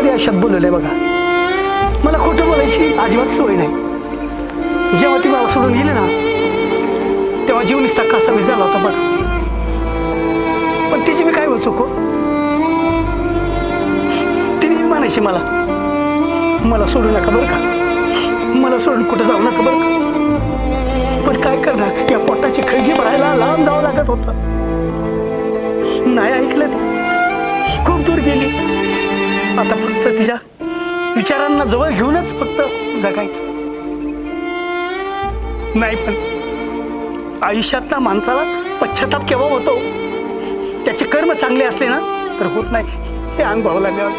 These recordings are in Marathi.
कधी आयुष्यात बोलवलंय बघा. मला खोटं बोलायची अजिबात सवय नाही. जेव्हा ती मला सोडून गेली ना तेव्हा जीव निसता कसा मी झाला होता बघा. पण तिची मी काय बोलतो चुको? तिने मानायची मला. मला सोडू नका बरं का? मला सोडून कुठं जाऊ नका बरं का? पण काय करणार? या पोटाची खळगी भरायला लांब जावं लागत होतं. नाही ऐकलं आता फक्त तिच्या विचारांना जवळ घेऊनच फक्त जगायचं. नाही पण आयुष्यातल्या माणसाला पश्चाताप केव्हा होतो? त्याचे कर्म चांगले असले ना तर होत नाही. हे अंग भावला लागल्यावर.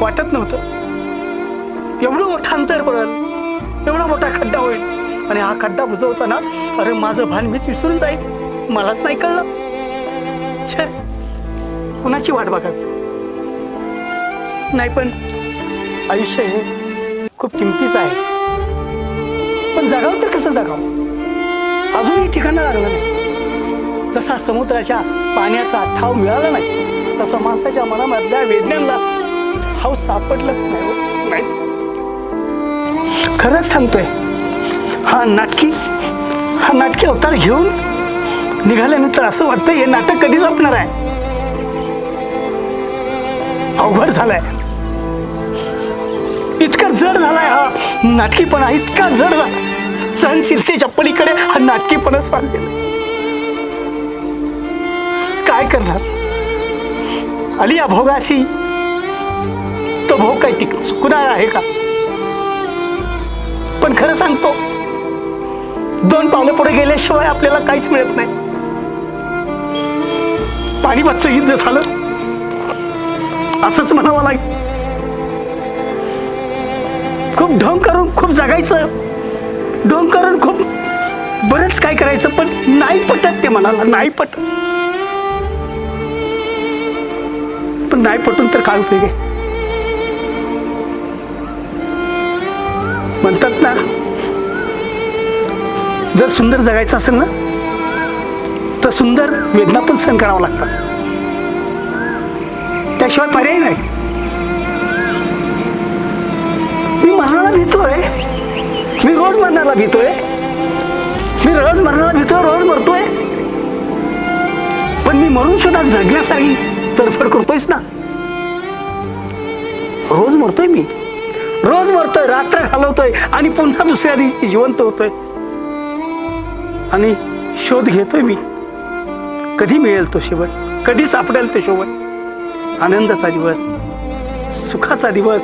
वाटत नव्हतं. एवढं मोठं अंतर पडल. एवढा मोठा खड्डा होईल. आणि हा खड्डा बुजवताना अरे माझं भान मीच विसरून जाईल. मलाच नाही कळलं. छ. कुणाची वाट बघा नाही पण आयुष्य हे खूप किमतीचं आहे. पण जगावं तर कसं जगाव? अजूनही ठिकाणं लागलं नाही. जसा समुद्राच्या पाण्याचा ठाव मिळाला नाही तसा माणसाच्या मनामधल्या वेदनांना ठाव सापडलंच नाही हो, खरंच सांगतोय हा नाटकी हा नाटकी अवतार घेऊन निघाल्यानंतर असं वाटतं हे नाटक कधी संपणार आहे? अवघड झालाय. इतका जड झालाय हा. नाटकीपणा इतका जड झाला. सहनशीलतेच्या पलीकडे हा नाटकीपणा चाललेला काय करणार? अली या तो भोग काय टिक कुणाला आहे का? पण खरं सांगतो दोन पावलं पुढे गेल्याशिवाय आपल्याला काहीच मिळत नाही. पाणीपतचं युद्ध झालं. असंच म्हणावं लागेल. खूप ढोंग करून खूप जगायचं. ढोंग करून खूप बरंच काय करायचं पण नाही पटत ते म्हणाला नाही पटत. पण नाही पटून तर काय उपयोग आहे? म्हणतात ना जर सुंदर जगायचं असेल ना तर सुंदर वेदना पण सहन करावं लागतात. त्याशिवाय पर्याय नाही. रोज मरणाला भीतोय. मी रोज मरणाला भीतोय रोज मरतोय. पण मी मरून सुद्धा जगण्यासाठी तडफड करतोयच ना. रोज मरतोय मी. रोज मरतोय रात्र घालवतोय आणि पुन्हा दुसऱ्या दिवशी जिवंत होतोय. आणि शोध घेतोय मी. कधी मिळेल तो शेवट? कधी सापडेल तो शेवट? आनंदाचा दिवस सुखाचा दिवस